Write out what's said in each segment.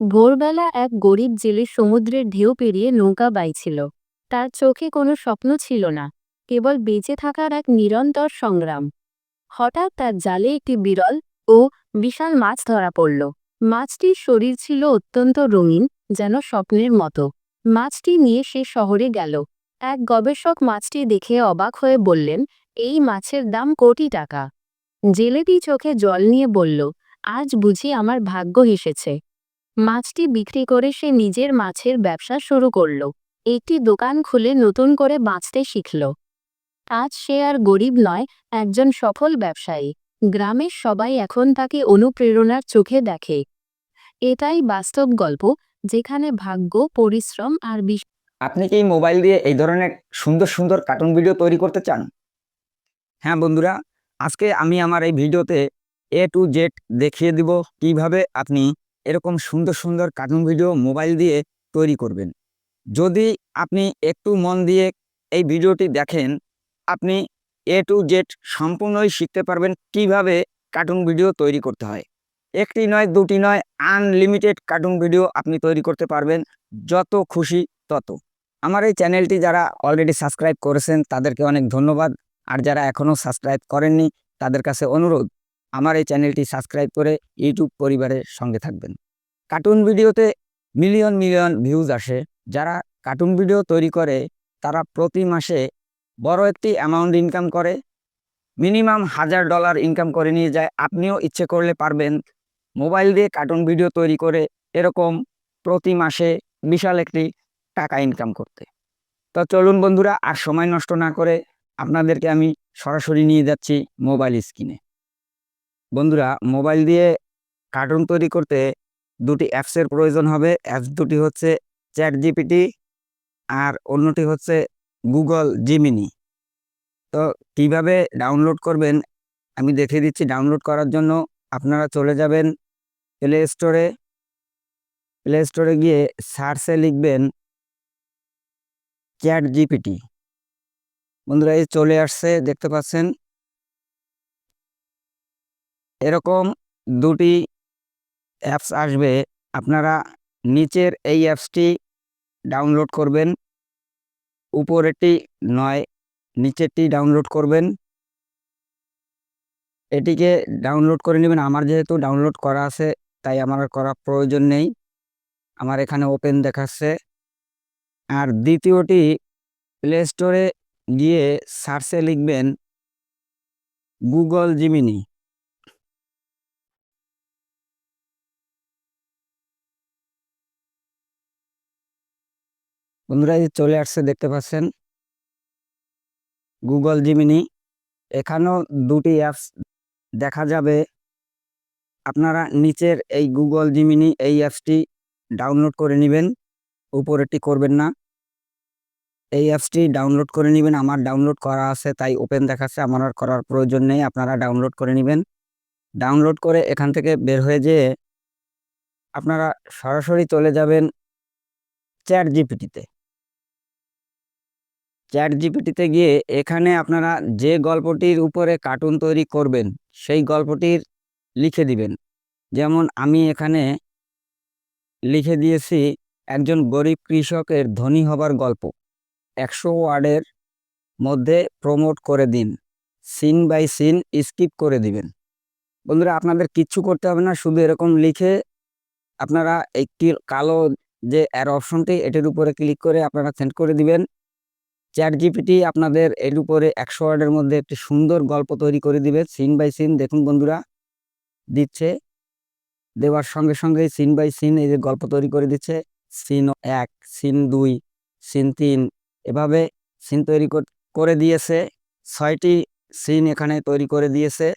ভোরবেলা এক গরিব জেলে সমুদ্রের ঢেউ পেরিয়ে নৌকা বাইছিল। তার চোখে কোনো স্বপ্ন ছিল না, কেবল বেঁচে থাকার এক নিরন্তর সংগ্রাম। হঠাৎ তার জালে একটি বিরল ও বিশাল মাছ ধরা পড়ল। মাছটির শরীর ছিল অত্যন্ত রঙিন, যেন স্বপ্নের মতো। মাছটি নিয়ে সে শহরে গেল। এক গবেষক মাছটি দেখে অবাক হয়ে বললেন, এই মাছের দাম কোটি টাকা। জেলেটি চোখে জল নিয়ে বলল, আজ বুঝি আমার ভাগ্য হেসেছে। মাছটি বিক্রি করে সে নিজের মাছের ব্যবসা শুরু করল। একটি দোকান খুলে নতুন করে বাঁচতে শিখল। আজ সে আর গরিব নয়, একজন সফল ব্যবসায়ী। গ্রামের সবাই এখন তাকে অনুপ্রেরণার চোখে দেখে। এটাই বাস্তব গল্প, যেখানে ভাগ্য, পরিশ্রম আর বিশ আপনি কি মোবাইল দিয়ে এই ধরনের সুন্দর সুন্দর কার্টুন ভিডিও তৈরি করতে চান? হ্যাঁ বন্ধুরা, আজকে আমি আমার এই ভিডিওতে এ টু জেড দেখিয়ে দিব কীভাবে আপনি এরকম সুন্দর সুন্দর কার্টুন ভিডিও মোবাইল দিয়ে তৈরি করবেন। যদি আপনি একটু মন দিয়ে এই ভিডিওটি দেখেন, আপনি এ টু জেড সম্পূর্ণই শিখতে পারবেন কীভাবে কার্টুন ভিডিও তৈরি করতে হয়। একটি নয়, দুটি নয় আনলিমিটেড কার্টুন ভিডিও আপনি তৈরি করতে পারবেন, যত খুশি তত। আমার এই চ্যানেলটি যারা অলরেডি সাবস্ক্রাইব করেছেন, তাদেরকে অনেক ধন্যবাদ। আর যারা এখনও সাবস্ক্রাইব করেননি, তাদের কাছে অনুরোধ আমার এই চ্যানেলটি সাবস্ক্রাইব করে ইউটিউব পরিবারের সঙ্গে থাকবেন। কার্টুন ভিডিওতে মিলিয়ন মিলিয়ন ভিউজ আসে। যারা কার্টুন ভিডিও তৈরি করে, তারা প্রতি মাসে বড় একটি অ্যামাউন্ট ইনকাম করে। মিনিমাম হাজার ডলার ইনকাম করে নিয়ে যায়। আপনিও ইচ্ছে করলে পারবেন মোবাইল দিয়ে কার্টুন ভিডিও তৈরি করে এরকম প্রতি মাসে বিশাল একটি টাকা ইনকাম করতে। তো চলুন বন্ধুরা, আর সময় নষ্ট না করে আপনাদেরকে আমি সরাসরি নিয়ে যাচ্ছি মোবাইল স্ক্রিনে বন্ধুরা, মোবাইল দিয়ে কার্টুন তৈরি করতে দুটি অ্যাপসের প্রয়োজন হবে। অ্যাপস দুটি হচ্ছে চ্যাট জিপিটি আর অন্যটি হচ্ছে গুগল জিমিনি তো কীভাবে ডাউনলোড করবেন? আমি দেখিয়ে দিচ্ছি। ডাউনলোড করার জন্য আপনারা চলে যাবেন প্লে স্টোরে প্লে স্টোরে গিয়ে সার্চে লিখবেন চ্যাট জিপিটি বন্ধুরা, এই চলে আসছে, দেখতে পাচ্ছেন? এরকম দুটি অ্যাপস আসবে। আপনারা নিচের এই অ্যাপসটি ডাউনলোড করবেন। উপরেরটি নয়, নিচেরটি ডাউনলোড করবেন। এটিকে ডাউনলোড করে নেবেন। আমার যেহেতু ডাউনলোড করা আছে, তাই আমার করা প্রয়োজন নেই। আমার এখানে ওপেন দেখাচ্ছে। আর দ্বিতীয়টি প্লে স্টোরে গিয়ে সার্চে লিখবেন গুগল জিমিনি। বন্ধুরা, এই চলে আসছে, দেখতে পাচ্ছেন? গুগল জিমিনি এখানেও দুটি অ্যাপস দেখা যাবে। আপনারা নিচের এই গুগল জিমিনি এই অ্যাপসটি ডাউনলোড করে নেবেন। উপরেরটি করবেন না। এই অ্যাপসটি ডাউনলোড করে নেবেন। আমার ডাউনলোড করা আছে, তাই ওপেন দেখাচ্ছে। আমার আর করার প্রয়োজন নেই। আপনারা ডাউনলোড করে নেবেন। ডাউনলোড করে এখান থেকে বের হয়ে যেয়ে আপনারা সরাসরি চলে যাবেন চ্যাট জিপিটিতে। চ্যাট জিপিটিতে গিয়ে এখানে আপনারা যে গল্পটির উপরে কার্টুন তৈরি করবেন, সেই গল্পটির লিখে দিবেন। যেমন আমি এখানে লিখে দিয়েছি, একজন গরিব কৃষকের ধনী হবার গল্প। একশো ওয়ার্ডের মধ্যে প্রমোট করে দিন, সিন বাই সিন স্কিপ করে দিবেন। বন্ধুরা, আপনাদের কিচ্ছু করতে হবে না, শুধু এরকম লিখে আপনারা একটি কালো যে অ্যার অপশনটি, এটির উপরে ক্লিক করে আপনারা সেন্ড করে দিবেন। চ্যাট জিপিটি আপনাদের এর উপরে একশো ওয়ার্ডের মধ্যে একটি সুন্দর গল্প তৈরি করে দিবে সিন বাই সিন দেখুন বন্ধুরা, দিচ্ছে, দেওয়ার সঙ্গে সঙ্গে সিন বাই সিন এই যে গল্প তৈরি করে দিচ্ছে। সিন এক সিন দুই সিন তিন, এভাবে সিন তৈরি করে দিয়েছে। ছয়টি সিন এখানে তৈরি করে দিয়েছে।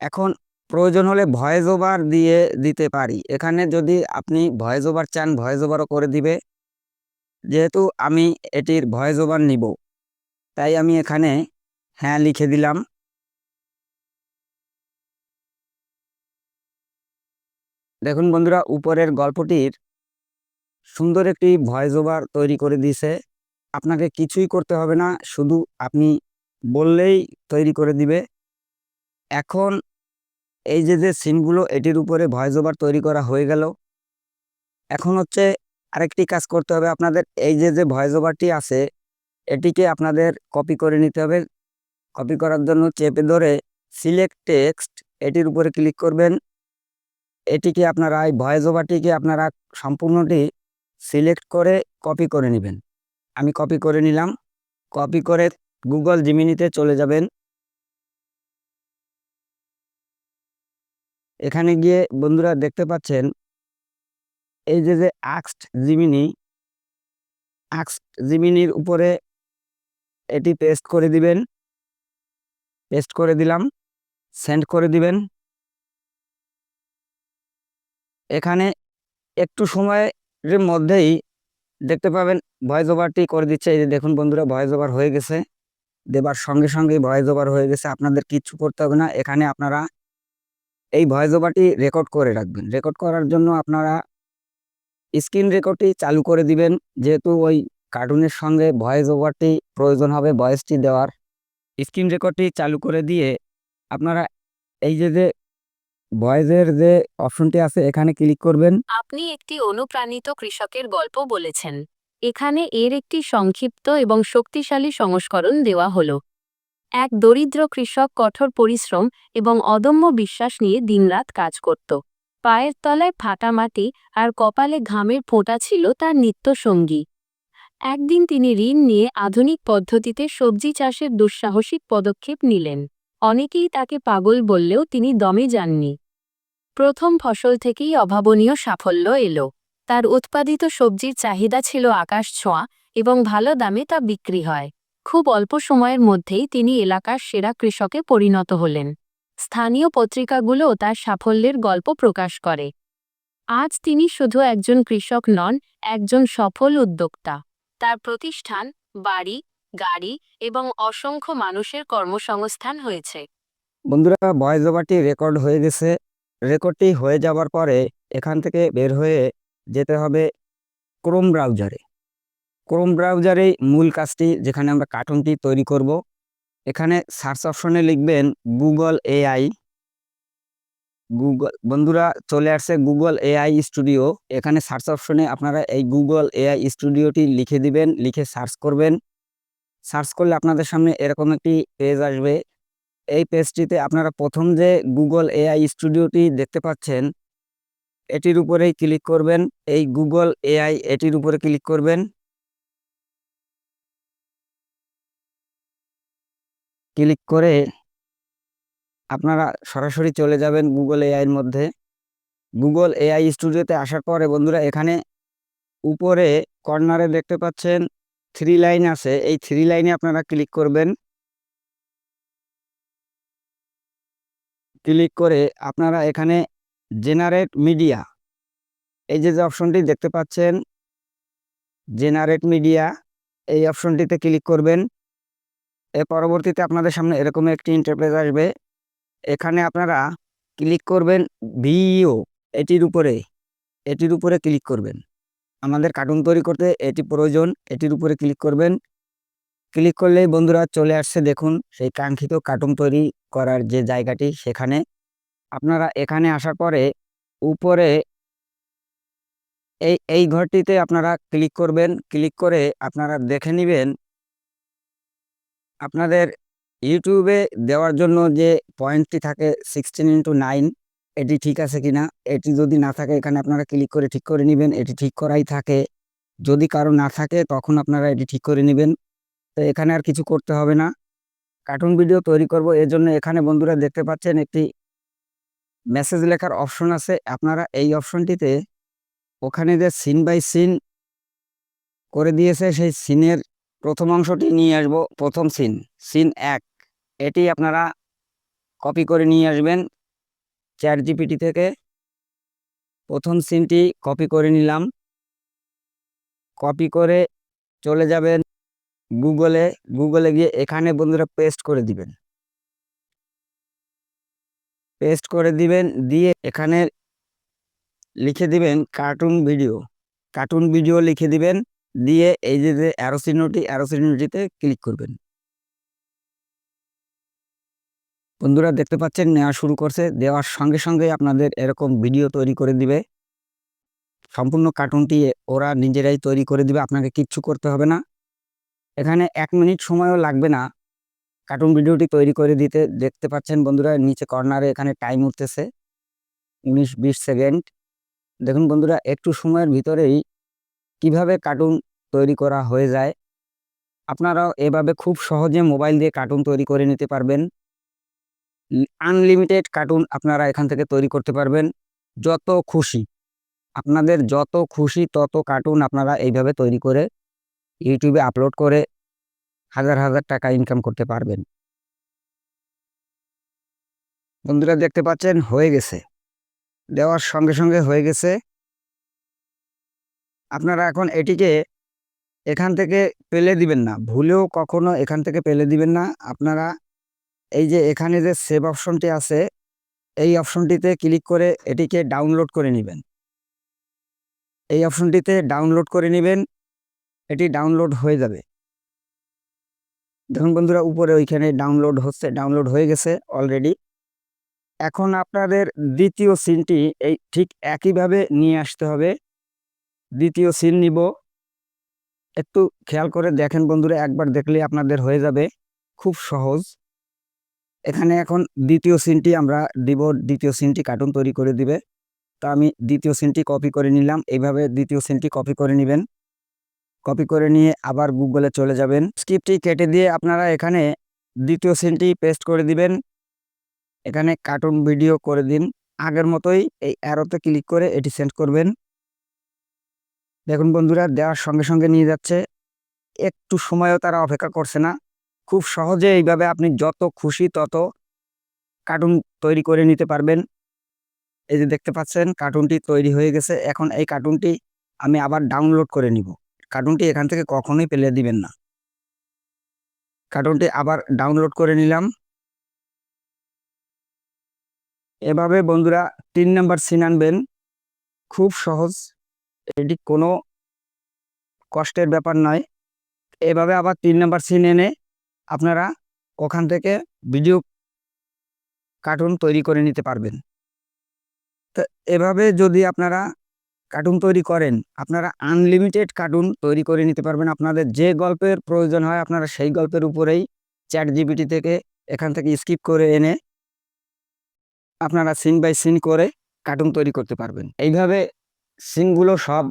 এখন প্রয়োজন হলে ভয়েস ওভার দিয়ে দিতে পারি। এখানে যদি আপনি ভয়েস ওভার চান ভয়েস ওভারও করে দিবে। যেহেতু আমি এটির ভয়েস ওভার নিব, তাই আমি এখানে হ্যাঁ লিখে দিলাম। দেখুন বন্ধুরা, উপরের গল্পটির সুন্দর একটি ভয়েস ওভার তৈরি করে দিয়েছে। আপনাকে কিছুই করতে হবে না, শুধু আপনি বললেই তৈরি করে দিবে। এখন এই যে যে সিনগুলো এটির উপরে ভয়েস ওভার তৈরি করা হয়ে গেল, এখন হচ্ছে আরেকটি কাজ করতে হবে আপনাদের, এই যে যে ভয়েস ওভারটি আছে, এটিকে আপনাদের কপি করে নিতে হবে। কপি করার জন্য চেপে ধরে সিলেক্ট টেক্সট এটির উপরে ক্লিক করবেন। এটিকে আপনারা, এই ভয়েস ওভারটিকে আপনারা সম্পূর্ণটি সিলেক্ট করে কপি করে নেবেন। আমি কপি করে নিলাম। কপি করে গুগল জিমিনিতে চলে যাবেন। এখানে গিয়ে বন্ধুরা দেখতে পাচ্ছেন এই যে যে আক্সড জিমিনি, আক্সড জিমিনির উপরে এটি পেস্ট করে দিবেন। পেস্ট করে দিলাম, সেন্ড করে দিবেন। এখানে একটু সময়ের মধ্যেই দেখতে পাবেন ভয়েস ওভারটি করে দিচ্ছে। এই যে দেখুন বন্ধুরা, ভয়েস ওভার হয়ে গেছে। দেবার সঙ্গে সঙ্গে ভয়েস ওভার হয়ে গেছে। আপনাদের কিচ্ছু করতে হবে না। এখানে আপনারা এই ভয়েস ওভারটি রেকর্ড করে রাখবেন। রেকর্ড করার জন্য আপনারা স্ক্রিন রেকর্ডটি চালু করে দিবেন, যেহেতু ওই কার্টুনের সঙ্গে ভয়েস ওভারটি প্রয়োজন হবে ভয়েসটি দেওয়ার। স্ক্রিন রেকর্ডটি চালু করে দিয়ে আপনারা এই যে যে ভয়েসের যে অপশনটি আছে, এখানে ক্লিক করবেন। আপনি একটি অনুপ্রাণিত কৃষকের গল্প বলেছেন। এখানে এর একটি সংক্ষিপ্ত এবং শক্তিশালী সংস্করণ দেওয়া হলো। এক দরিদ্র কৃষক কঠোর পরিশ্রম এবং অদম্য বিশ্বাস নিয়ে দিনরাত কাজ করত। পায়ের তলায় ফাটা মাটি আর কপালে ঘামের ফোঁটা ছিল তার নিত্যসঙ্গী। একদিন তিনি ঋণ নিয়ে আধুনিক পদ্ধতিতে সবজি চাষের দুঃসাহসিক পদক্ষেপ নিলেন। অনেকেই তাকে পাগল বললেও তিনি দমে যাননি। প্রথম ফসল থেকেই অভাবনীয় সাফল্য এলো। তার উৎপাদিত সবজির চাহিদা ছিল আকাশ ছোঁয়া এবং ভালো দামে তা বিক্রি হয়। খুব অল্প সময়ের মধ্যেই তিনি এলাকার সেরা কৃষকে পরিণত হলেন। স্থানীয় পত্রিকাগুলোও তার সাফল্যের গল্প প্রকাশ করে। আজ তিনি শুধু একজন কৃষক নন, একজন সফল উদ্যোক্তা। তার প্রতিষ্ঠান, বাড়ি, গাড়ি এবং অসংখ্য মানুষের কর্মসংস্থান হয়েছে। বন্ধুরা ভয়েস ওভারটি রেকর্ড হয়ে গেছে। রেকর্ডটি হয়ে যাওয়ার পরে এখান থেকে বের হয়ে যেতে হবে ক্রোম ব্রাউজারে। ক্রোম ব্রাউজারেই মূল কাজটি, যেখানে আমরা কার্টুনটি তৈরি করব। এখানে সার্চ অপশনে লিখবেন গুগল এআই গুগল বন্ধুরা চলে আসছে গুগল এআই স্টুডিও এখানে সার্চ অপশনে আপনারা এই গুগল এআই স্টুডিওটি লিখে দিবেন, লিখে সার্চ করবেন। সার্চ করলে আপনাদের সামনে এরকম একটি পেজ আসবে। এই পেজটিতে আপনারা প্রথম যে গুগল এআই স্টুডিওটি দেখতে পাচ্ছেন, এটির উপরেই ক্লিক করবেন। এই গুগল এআই এটির উপরে ক্লিক করবেন। ক্লিক করে আপনারা সরাসরি চলে যাবেন গুগল এআইয়ের মধ্যে। গুগল এআই স্টুডিওতে আসার পরে বন্ধুরা এখানে উপরে কর্নারে দেখতে পাচ্ছেন থ্রি লাইন আছে। এই থ্রি লাইনে আপনারা ক্লিক করবেন। ক্লিক করে আপনারা এখানে জেনারেট মিডিয়া এই যে যে অপশনটি দেখতে পাচ্ছেন জেনারেট মিডিয়া এই অপশনটিতে ক্লিক করবেন। এর পরবর্তীতে আপনাদের সামনে এরকম একটি ইন্টারপ্রেস আসবে। এখানে আপনারা ক্লিক করবেন ভিইও এটির উপরে এটির উপরে ক্লিক করবেন। আমাদের কার্টুন তৈরি করতে এটি প্রয়োজন, এটির উপরে ক্লিক করবেন। ক্লিক করলেই বন্ধুরা চলে আসছে, দেখুন, সেই কাঙ্ক্ষিত কার্টুন তৈরি করার যে জায়গাটি সেখানে। আপনারা এখানে আসার পরে উপরে এই এই ঘরটিতে আপনারা ক্লিক করবেন। ক্লিক করে আপনারা দেখে নেবেন আপনাদের ইউটিউবে দেওয়ার জন্য যে পয়েন্টটি থাকে সিক্সটিন ইন্টু নাইন এটি ঠিক আছে কিনা? এটি যদি না থাকে, এখানে আপনারা ক্লিক করে ঠিক করে নেবেন। এটি ঠিক করাই থাকে। যদি কারও না থাকে, তখন আপনারা এটি ঠিক করে নেবেন। তো এখানে আর কিছু করতে হবে না। কার্টুন ভিডিও তৈরি করব। এর জন্য এখানে বন্ধুরা দেখতে পাচ্ছেন একটি মেসেজ লেখার অপশন আছে। আপনারা এই অপশনটিতে ওখানে যে সিন বাই সিন করে দিয়েছে, সেই সিনের প্রথম অংশটি নিয়ে আসব, প্রথম সিন সিন এক। এটি আপনারা কপি করে নিয়ে আসবেন চ্যাট জিপিটি থেকে। প্রথম সিনটি কপি করে নিলাম। কপি করে চলে যাবেন গুগলে। গুগলে গিয়ে এখানে বন্ধুরা পেস্ট করে দিবেন। পেস্ট করে দিবেন, দিয়ে এখানে লিখে দিবেন কার্টুন ভিডিও কার্টুন ভিডিও লিখে দিবেন। দিয়ে এই যে যে অ্যারো চিহ্নটি অ্যারো চিহ্নটিতে ক্লিক করবেন। বন্ধুরা দেখতে পাচ্ছেন নেওয়া শুরু করছে। দেওয়ার সঙ্গে সঙ্গে আপনাদের এরকম ভিডিও তৈরি করে দিবে। সম্পূর্ণ কার্টুনটি ওরা নিজেরাই তৈরি করে দিবে, আপনাকে কিচ্ছু করতে হবে না। এখানে এক মিনিট সময়ও লাগবে না কার্টুন ভিডিওটি তৈরি করে দিতে। দেখতে পাচ্ছেন বন্ধুরা নিচে কর্নারে এখানে টাইম উঠতেছে। উনিশ, বিশ সেকেন্ড। দেখুন বন্ধুরা, একটু সময়ের ভিতরেই কীভাবে কার্টুন তৈরি করা হয়ে যায়? আপনারাও এভাবে খুব সহজে মোবাইল দিয়ে কার্টুন তৈরি করে নিতে পারবেন। আনলিমিটেড কার্টুন আপনারা এখান থেকে তৈরি করতে পারবেন। যত খুশি। আপনাদের যত খুশি তত কার্টুন আপনারা এইভাবে তৈরি করে ইউটিউবে আপলোড করে হাজার হাজার টাকা ইনকাম করতে পারবেন। বন্ধুরা দেখতে পাচ্ছেন, হয়ে গেছে। দেওয়ার সঙ্গে সঙ্গে হয়ে গেছে। আপনারা এখন এটিকে এখান থেকে পেলে দিবেন না। ভুলেও কখনো এখান থেকে পেলে দিবেন না। আপনারা এই যে এখানে যে সেভ অপশনটি আছে, এই অপশনটিতে ক্লিক করে এটিকে ডাউনলোড করে নেবেন। এই অপশনটিতে ডাউনলোড করে নেবেন, এটি ডাউনলোড হয়ে যাবে। দেখুন বন্ধুরা, উপরে ওইখানে ডাউনলোড হচ্ছে ডাউনলোড হয়ে গেছে অলরেডি এখন আপনাদের দ্বিতীয় সিনটি এই ঠিক একইভাবে নিয়ে আসতে হবে। দ্বিতীয় সিন নিব। একটু খেয়াল করে দেখেন বন্ধুরা, একবার দেখলে আপনাদের হয়ে যাবে। খুব সহজ। এখানে এখন দ্বিতীয় সিনটি আমরা দিব, দ্বিতীয় সিনটি কার্টুন তৈরি করে দিবে। তো আমি দ্বিতীয় সিনটি কপি করে নিলাম। এইভাবে দ্বিতীয় সিনটি কপি করে নেবেন। কপি করে নিয়ে আবার গুগলে চলে যাবেন। স্ক্রিপ্টটি কেটে দিয়ে আপনারা এখানে দ্বিতীয় সিনটি পেস্ট করে দিবেন। এখানে কার্টুন ভিডিও করে দিন। আগের মতোই এই অ্যারোতে ক্লিক করে এটি সেন্ড করবেন। দেখুন বন্ধুরা, দেওয়ার সঙ্গে সঙ্গে নিয়ে যাচ্ছে। একটু সময়ও তারা অপেক্ষা করছে না। খুব সহজে এইভাবে আপনি যত খুশি তত কার্টুন তৈরি করে নিতে পারবেন। এই যে দেখতে পাচ্ছেন, কার্টুনটি তৈরি হয়ে গেছে। এখন এই কার্টুনটি আমি আবার ডাউনলোড করে নিব। কার্টুনটি এখান থেকে কখনোই পেলে দিবেন না। কার্টুনটি আবার ডাউনলোড করে নিলাম। এভাবে বন্ধুরা, তিন নাম্বার সিন আনবেন। খুব সহজ। এটি কোনো কষ্টের ব্যাপার নয়। এভাবে আবার তিন নাম্বার সিন এনে আপনারা ওখান থেকে ভিডিও কার্টুন তৈরি করে নিতে পারবেন। তো এভাবে যদি আপনারা কার্টুন তৈরি করেন, আপনারা আনলিমিটেড কার্টুন তৈরি করে নিতে পারবেন। আপনাদের যে গল্পের প্রয়োজন হয়, আপনারা সেই গল্পের উপরেই চ্যাট জিবিটি থেকে এখান থেকে স্কিপ করে এনে আপনারা সিন বাই সিন করে কার্টুন তৈরি করতে পারবেন। এইভাবে সিনগুলো সব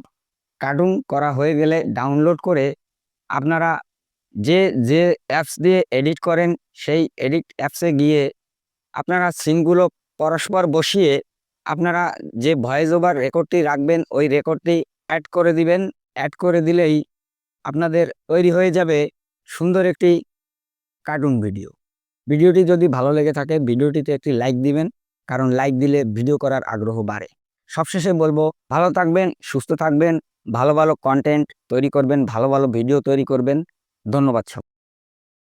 কার্টুন করা হয়ে গেলে ডাউনলোড করে আপনারা যে যে অ্যাপস দিয়ে এডিট করেন, সেই এডিট অ্যাপসে গিয়ে আপনারা সিনগুলো পরস্পর বসিয়ে আপনারা যে ভয়েস ওভার রেকর্ডটি রাখবেন, ওই রেকর্ডটি অ্যাড করে দিবেন। অ্যাড করে দিলেই আপনাদের তৈরি হয়ে যাবে সুন্দর একটি কার্টুন ভিডিও। ভিডিওটি যদি ভালো লেগে থাকে, ভিডিওটিতে একটি লাইক দিবেন, কারণ লাইক দিলে ভিডিও করার আগ্রহ বাড়ে। সবশেষে বলব, ভালো থাকবেন, সুস্থ থাকবেন, ভালো ভালো কন্টেন্ট তৈরি করবেন, ভালো ভালো ভিডিও তৈরি করবেন। ধন্যবাদ সব